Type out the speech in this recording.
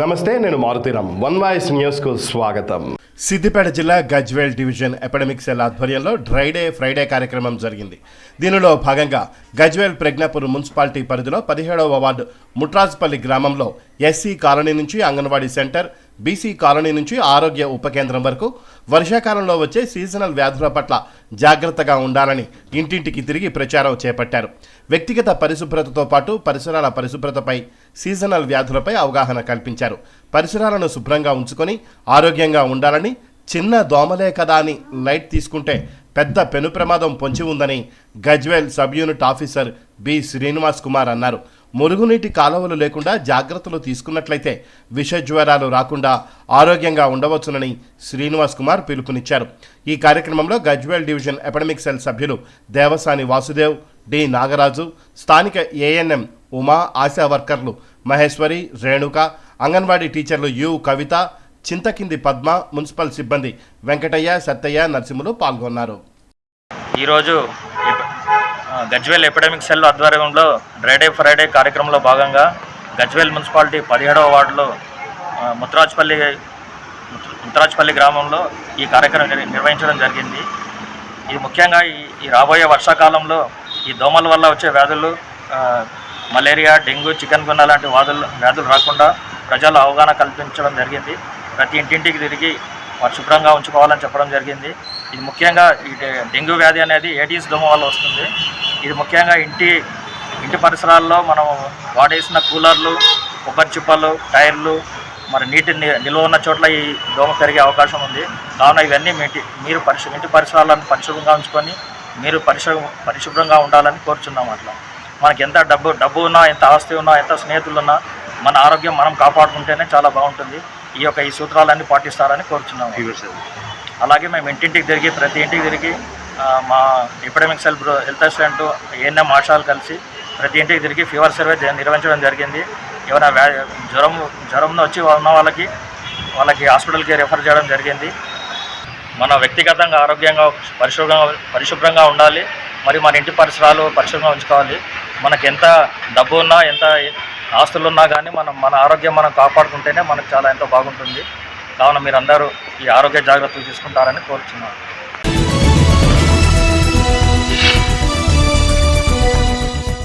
నమస్తే నేను Maruthi Ram one voice న్యూస్కు స్వాగతం. సిద్దిపేట జిల్లా గజ్వేల్ డివిజన్ ఎపిడమిక్ సెల్ ఆధ్వర్యంలో డ్రైడే ఫ్రైడే కార్యక్రమం జరిగింది. దీనిలో భాగంగా గజ్వేల్ ప్రజ్ఞాపూర్ మున్సిపాలిటీ పరిధిలో పదిహేడవ వార్డు ముట్రాజ్పల్లి గ్రామంలో ఎస్సీ కాలనీ నుంచి అంగన్వాడీ సెంటర్ బీసీ కాలనీ నుంచి ఆరోగ్య ఉప కేంద్రం వరకు వర్షాకాలంలో వచ్చే సీజనల్ వ్యాధుల పట్ల జాగ్రత్తగా ఉండాలని ఇంటింటికి తిరిగి ప్రచారం చేపట్టారు. వ్యక్తిగత పరిశుభ్రతతో పాటు పరిసరాల పరిశుభ్రతపై సీజనల్ వ్యాధులపై అవగాహన కల్పించారు. పరిసరాలను శుభ్రంగా ఉంచుకొని ఆరోగ్యంగా ఉండాలని చిన్న దోమలే కదా అని లైట్ తీసుకుంటే పెద్ద పెను ప్రమాదం పొంచి ఉందని Gajwel sub unit officer B Srinivas Kumar అన్నారు. మురుగునీటి కాలువలు లేకుండా జాగ్రత్తలు తీసుకున్నట్లయితే విష జ్వరాలు రాకుండా ఆరోగ్యంగా ఉండవచ్చునని శ్రీనివాస్ కుమార్ పిలుపునిచ్చారు. ఈ కార్యక్రమంలో గజ్వేల్ డివిజన్ ఎపడమిక్ సెల్ సభ్యులు దేవసాని వాసుదేవ్ డి నాగరాజు స్థానిక ఏఎన్ఎం ఉమా ఆశా వర్కర్లు మహేశ్వరి రేణుక అంగన్వాడీ టీచర్లు యు కవిత చింతకింది పద్మ మున్సిపల్ సిబ్బంది వెంకటయ్య సత్తయ్య నరసింహులు పాల్గొన్నారు. ఈరోజు గజ్వేల్ ఎపిడమిక్ సెల్ ఆధ్వర్యంలో డ్రైడే ఫ్రైడే కార్యక్రమంలో భాగంగా గజ్వేల్ మున్సిపాలిటీ పదిహేడవ వార్డులో ఆ, ముత్రాజ్పల్లి గ్రామంలో ఈ కార్యక్రమం నిర్వహించడం జరిగింది. ఇది ముఖ్యంగా ఈ రాబోయే వర్షాకాలంలో ఈ దోమల వల్ల వచ్చే వ్యాధులు మలేరియా డెంగ్యూ చికెన్ గున్న లాంటి వ్యాధులు వ్యాధులు రాకుండా ప్రజలు అవగాహన కల్పించడం జరిగింది. ప్రతి ఇంటింటికి తిరిగి వారు శుభ్రంగా ఉంచుకోవాలని చెప్పడం జరిగింది. ఇది ముఖ్యంగా ఈ డెంగ్యూ వ్యాధి అనేది ఏడీస్ దోమ వల్ల వస్తుంది. ఇది ముఖ్యంగా ఇంటి ఇంటి పరిసరాల్లో మనం వాడేసిన కూలర్లు కొబ్బరి చిప్పలు టైర్లు మరి నీటి నిల్వ ఉన్న చోట్ల ఈ దోమ పెరిగే అవకాశం ఉంది. కావున ఇవన్నీ మీరు పరిశు ఇంటి పరిసరాలను పరిశుభ్రంగా ఉంచుకొని మీరు పరిశు పరిశుభ్రంగా ఉండాలని కోరుచున్నాం అట్లా. మనకి ఎంత డబ్బు డబ్బు ఉన్నా ఎంత ఆస్తి ఉన్నా ఎంత స్నేహితులు ఉన్నా మన ఆరోగ్యం మనం కాపాడుకుంటేనే చాలా బాగుంటుంది. ఈ యొక్క ఈ సూత్రాలన్నీ పాటిస్తారని కోరుచున్నాము అలాగే మేము ఇంటింటికి తిరిగి ప్రతి ఇంటికి తిరిగి మా ఎపిడమిక్ సెల్ బ్రో హెల్త్ అసిస్టెంట్ ఏఎన్ఎం ఆశాలు కలిసి ప్రతి ఇంటికి తిరిగి ఫీవర్ సర్వే నిర్వహించడం జరిగింది. ఏమైనా వ్యా జ్వరం జ్వరం వచ్చి ఉన్న వాళ్ళకి వాళ్ళకి హాస్పిటల్కి రెఫర్ చేయడం జరిగింది. మన వ్యక్తిగతంగా ఆరోగ్యంగా పరిశుభ్రంగా పరిశుభ్రంగా ఉండాలి. మరి మన ఇంటి పరిసరాలు పరిశుభ్రంగా ఉంచుకోవాలి. మనకి ఎంత డబ్బు ఉన్నా ఎంత ఆస్తులు ఉన్నా కానీ మనం మన ఆరోగ్యం మనం కాపాడుకుంటేనే మనకు చాలా ఎంతో బాగుంటుంది. కావున మీరందరూ ఈ ఆరోగ్య జాగ్రత్తలు తీసుకుంటారని కోరుతున్నాను